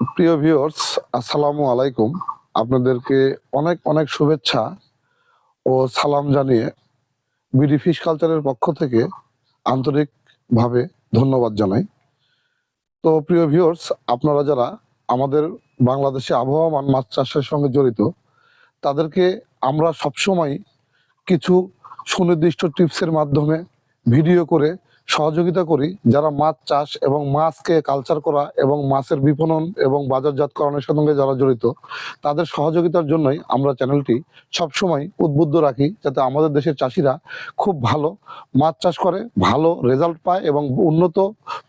প্রিয় ভিউয়ার্স আসসালামু আলাইকুম। আপনাদেরকে অনেক অনেক শুভেচ্ছা ও সালাম জানিয়ে বিডি ফিশ কালচারের পক্ষ থেকে আন্তরিকভাবে ধন্যবাদ জানাই। তো প্রিয় ভিউয়ার্স আপনারা যারা আমাদের বাংলাদেশে আবহাওয়ামান মাছ চাষের সঙ্গে জড়িত, তাদেরকে আমরা সবসময় কিছু সুনির্দিষ্ট টিপসের মাধ্যমে ভিডিও করে সহযোগিতা করি, যারা মাছ চাষ এবং মাছকে কালচার করা এবং মাছের বিপণন এবং বাজারজাতকরণের সঙ্গে যারা জড়িত, তাদের সহযোগিতার জন্যই আমরা চ্যানেলটি সবসময় উদ্বুদ্ধ রাখি, যাতে আমাদের দেশের চাষিরা খুব ভালো মাছ চাষ করে, ভালো রেজাল্ট পায় এবং উন্নত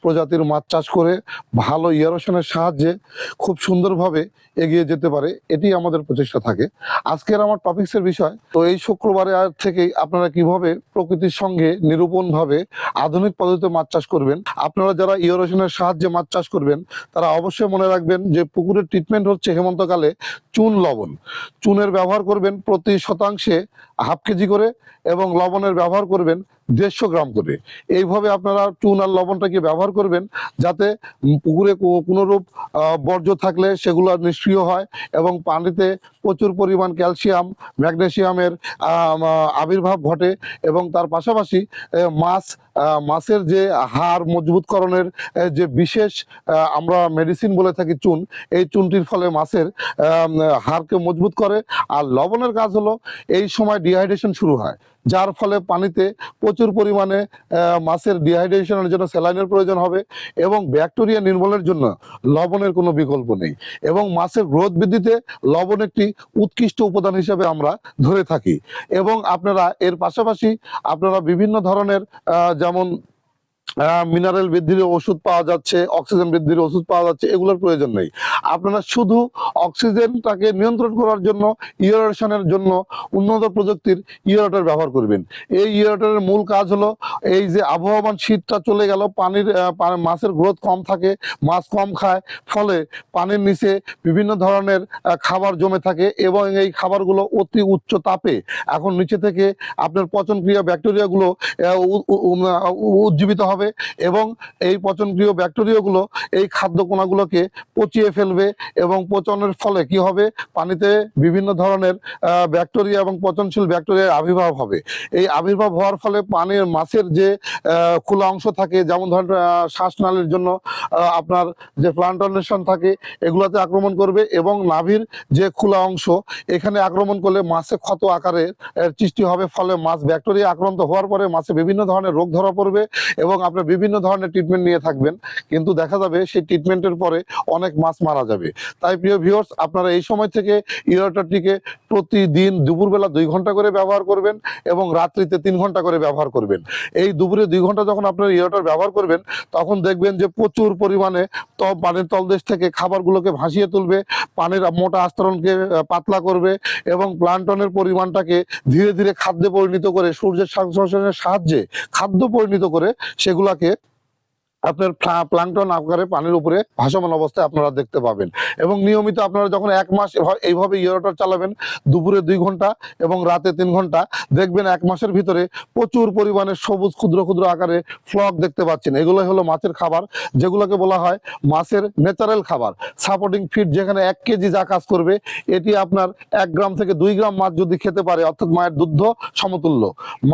প্রজাতির মাছ চাষ করে, ভালো ইয়ারোশনের সাহায্যে খুব সুন্দরভাবে এগিয়ে যেতে পারে, এটি আমাদের প্রচেষ্টা থাকে। আজকের আমার টপিক্সের বিষয়, তো এই শুক্রবারে আজ থেকেই আপনারা কীভাবে প্রকৃতির সঙ্গে নিরূপণভাবে আধুনিক পদ্ধতিতে মাছ চাষ করবেন। আপনারা যারা ইয়োরেশনের সাহায্যে মাছ চাষ করবেন, তারা অবশ্যই মনে রাখবেন যে পুকুরের ট্রিটমেন্ট হচ্ছে হেমন্তকালে চুন, লবণ। চুনের ব্যবহার করবেন প্রতি শতাংশে হাফ কেজি করে এবং লবণের ব্যবহার করবেন দেড়শো গ্রাম করে। এইভাবে আপনারা চুন আর লবণটাকে ব্যবহার করবেন যাতে পুকুরে কোনোরূপ বর্জ্য থাকলে সেগুলো নিষ্ক্রিয় হয় এবং পানিতে প্রচুর পরিমাণ ক্যালসিয়াম আহ, আবির্ভাব ঘটে এবং তার পাশাপাশি মাছ মাছের যে হাড় মজবুতকরণের যে বিশেষ আমরা মেডিসিন বলে থাকি চুন এই চুনটির ফলে মাছের হাড়কে মজবুত করে। আর লবণের কাজ হলো এই সময় ডিহাইড্রেশন শুরু হয়। যার ফলে পানিতে প্রচুর পরিমাণে মাছের ডিহাইড্রেশনের জন্য স্যালাইনের প্রয়োজন হবে এবং ব্যাকটেরিয়া নির্মূলের জন্য লবণের কোনো বিকল্প নেই। এবং মাছের গ্রোথ বৃদ্ধিতে লবণ একটি উৎকৃষ্ট উপাদান হিসেবে আমরা ধরে থাকি। এবং আপনারা এর পাশাপাশি আপনারা বিভিন্ন ধরনের যেমন মিনারেল বৃদ্ধির ওষুধ পাওয়া যাচ্ছে অক্সিজেন বৃদ্ধির ওষুধ পাওয়া যাচ্ছে এগুলোর প্রয়োজন নেই। আপনারা শুধু অক্সিজেনটাকে নিয়ন্ত্রণ করার জন্য ইয়েরেশনের জন্য উন্নত প্রযুক্তির ইয়েরেটর ব্যবহার করবেন। এই ইয়েরেটরের মূল কাজ হলো এই যে আবহাওয়ামান শীতটা চলে গেল পানির মাছের গ্রোথ কম থাকে মাছ কম খায় ফলে পানির নিচে বিভিন্ন ধরনের খাবার জমে থাকে এবং এই খাবারগুলো অতি উচ্চ তাপে এখন নিচে থেকে আপনার ব্যাকটেরিয়াগুলো উম, আহ, উ- উজ্জীবিত হবে। এবং এই পচনক্রিয় ব্যাকটেরিয়াগুলো এই খাদ্য কণাগুলোকে পচিয়ে ফেলবে এবং পচনের ফলে কি হবে? পানিতে বিভিন্ন ধরনের ব্যাকটেরিয়া এবং পচনশীল ব্যাকটেরিয়ার আবির্ভাব হবে। এই আবির্ভাব হওয়ার ফলে পানির মাছের যে খোলা অংশ থাকে, যেমন ধরেন শ্বাসনালীর জন্য আপনার যে প্লান্টনেশন থাকে, এগুলোতে আক্রমণ করবে এবং নাভির যে খোলা অংশ, এখানে আক্রমণ করলে মাছে ক্ষত আকারে এর সৃষ্টি হবে। ফলে মাছ ব্যাকটেরিয়া আক্রান্ত হওয়ার পরে মাছে বিভিন্ন ধরনের রোগ ধরা পড়বে এবং আপনার বিভিন্ন ধরনের ট্রিটমেন্ট নিয়ে থাকবেন, কিন্তু দেখা যাবে সেই ট্রিটমেন্টের পরে অনেক মাছ মারা যাবে। তাই প্রিয় ভিউয়ার্স আপনারা এই সময় থেকে ইয়েটারটিকে প্রতিদিন দুপুরবেলা দুই ঘণ্টা করে ব্যবহার করবেন এবং রাত্রিতে তিন ঘণ্টা করে ব্যবহার করবেন। এই দুপুরে দুই ঘণ্টা যখন আপনার ইয়েটার ব্যবহার করবেন, তখন দেখবেন যে প্রচুর পরিমাণে তল, পানির তলদেশ থেকে খাবারগুলোকে ভাসিয়ে তুলবে, পানির মোটা আস্তরণকে পাতলা করবে এবং প্লান্টনের পরিমাণটাকে ধীরে ধীরে খাদ্যে পরিণত করে সূর্যের সংশ্লেষণের সাহায্যে খাদ্য পরিণত করে সেগুলাকে আপনার প্লান্টন আকারে পানির উপরে ভাসমান অবস্থায় আপনারা দেখতে পাবেন। এবং নিয়মিত আপনারা যখন এক মাস এইভাবে ইয়েরোটার চালাবেন, দুপুরে দুই ঘণ্টা এবং রাতে তিন ঘণ্টা, দেখবেন এক মাসের ভিতরে প্রচুর পরিমাণে সবুজ, ক্ষুদ্র ক্ষুদ্র আকারে ফ্লক দেখতে পাচ্ছেন। এগুলো হলো মাছের খাবার, যেগুলোকে বলা হয় মাছের ন্যাচারাল খাবার। সাপোর্টিং ফিড যেখানে এক কেজি যা কাজ করবে, এটি আপনার এক গ্রাম থেকে দুই গ্রাম মাছ যদি খেতে পারে, অর্থাৎ মায়ের দুগ্ধ সমতুল্য।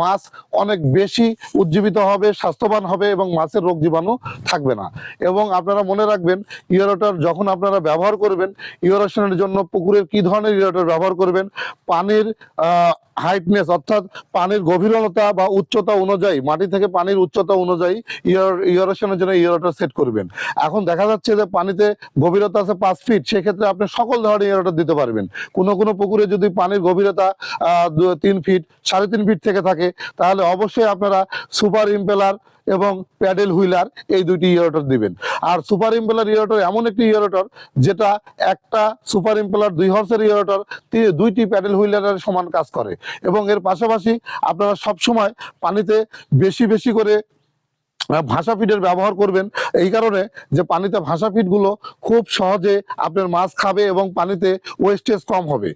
মাছ অনেক বেশি উজ্জীবিত হবে, স্বাস্থ্যবান হবে এবং মাছের রোগ জীবাণু থাকবে না। এবং আপনারা মনে রাখবেন ইয়েরোটার যখন আপনারা ব্যবহার করবেন ইয়েরোশনের জন্য পুকুরের কি ধরনের ইয়েরোটার ব্যবহার করবেন, পানির হাইটনেস অর্থাৎ পানির গভীরতা বা উচ্চতা অনুযায়ী, মাটি থেকে পানির উচ্চতা অনুযায়ী ইয়ার ইয়েরোশনের জন্য ইয়েরোটার সেট করবেন। এখন দেখা যাচ্ছে যে পানিতে গভীরতা আছে পাঁচ ফিট সেক্ষেত্রে আপনি সকল ধরনের ইয়েরোটার দিতে পারবেন। কোনো কোনো পুকুরে যদি পানির গভীরতা তিন ফিট সাড়ে তিন ফিট থেকে থাকে, তাহলে অবশ্যই আপনারা সুপার ইম্পেলার এবং প্যাডেল হুইলার এই দুইটি ইয়েরোটর দিবেন। আর সুপার ইম্পেলার ইয়েরোটর এমন একটি ইয়েরোটর যেটা একটা সুপার ইম্পেলার দুই হর্সের ইয়েরোটর দুইটি প্যাডেল হুইলারের সমান কাজ করে। এবং এর পাশাপাশি আপনারা সবসময় পানিতে বেশি বেশি করে ভাষা ফিডের ব্যবহার করবেন। এই কারণে যে পানিতে ভাষা ফিডগুলো খুব সহজে আপনার মাছ খাবে এবং পানিতে ওয়েস্টেজ কম হবে।